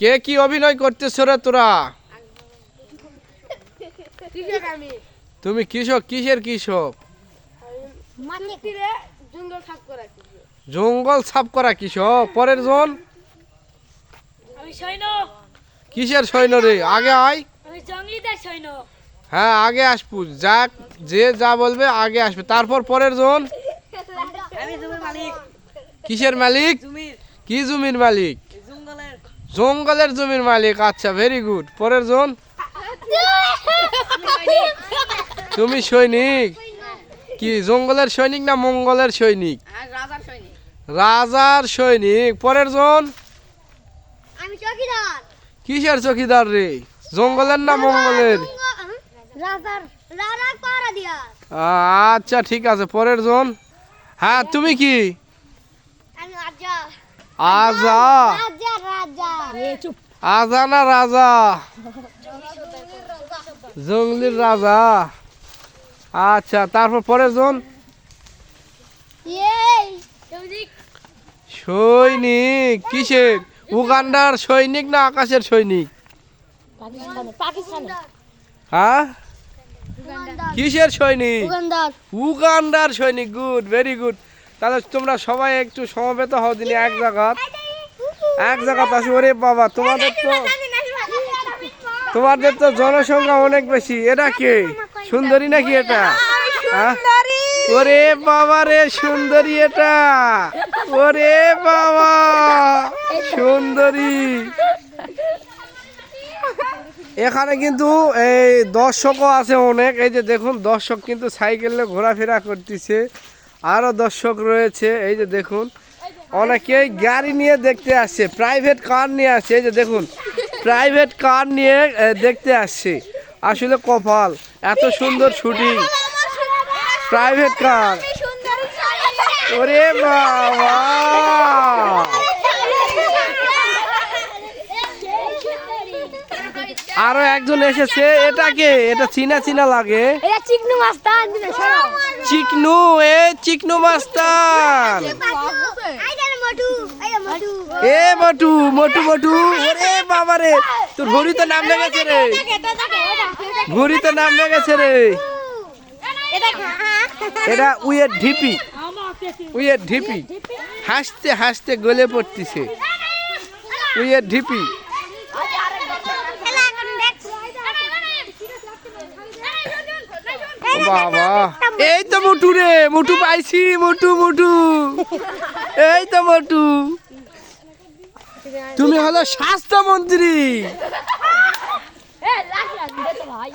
কে কি অভিনয় করতেছ রে তোরা? তুমি কৃষক কিসের কৃষক জঙ্গল সাফ করা কৃষক। পরের জন? কিসের সৈন্য রে? আগে আয়। হ্যাঁ আগে আসব। যা যে যা বলবে আগে আসবে। তারপর পরের জন? কিসের মালিক? কি জমির মালিক? জঙ্গলের জমির মালিক আচ্ছা ভেরি গুড পরের জন? তুমি সৈনিক? কি জঙ্গলের সৈনিক না মঙ্গলের সৈনিক? রাজার সৈনিক। পরের জন? কিসের চকিদার রে? জঙ্গলের না মঙ্গলের? আচ্ছা ঠিক আছে পরের জন? হ্যাঁ তুমি কি? আজা আজা না রাজা। জঙ্গলির রাজা। আচ্ছা তারপর পরের জন? সৈনিক কিসের উগান্ডার সৈনিক না আকাশের সৈনিক? হ্যাঁ? কিসের সৈনিক? উগান্ডার। সৈনিক গুড ভেরি গুড তাহলে তোমরা সবাই একটু সমবেত হও দিনে এক জায়গা এক জায়গা আসি ওরে বাবা, তোমাদের তো তোমাদের তো জনসংখ্যা অনেক বেশি, এটা কে? সুন্দরী নাকি এটা? হ্যাঁ? ওরে বাবা রে, সুন্দরী এটা। ওরে বাবা, সুন্দরী। এখানে কিন্তু এই দর্শকও আছে অনেক, এই যে দেখুন, দর্শক কিন্তু সাইকেলে ঘোরাফেরা করতেছে। আরও দর্শক রয়েছে, এই যে দেখুন। অনেকেই গাড়ি নিয়ে দেখতে আসছে প্রাইভেট কার নিয়ে আসছে এই যে দেখুন প্রাইভেট কার নিয়ে দেখতে আসছে আসলে কপাল এত সুন্দর শুটিং প্রাইভেট কার ওরে বাবা! আরও একজন এসেছে এটা কে এটা চিনা চিনা লাগে। চিকনু মাস্তান চিকনু এ চিকনু মাস্তান আইডার মটু আইডা মটু এ মটু, মোটু মোটু, ওরে বাবা রে তোর ঘড়িতে নাম লেগেছে রে। ঘড়িতে নাম লেগেছে রে। এটা উইয়ের ঢিপি উইয়ের ঢিপি। হাসতে হাসতে গলে পড়তিছে। উইয়ের ঢিপি। বাবা, এই তো মোটু রে, মোটু পাইছি, মোটু মোটু। এই তো মোটু। তুমি হলো স্বাস্থ্যমন্ত্রী। ভাই।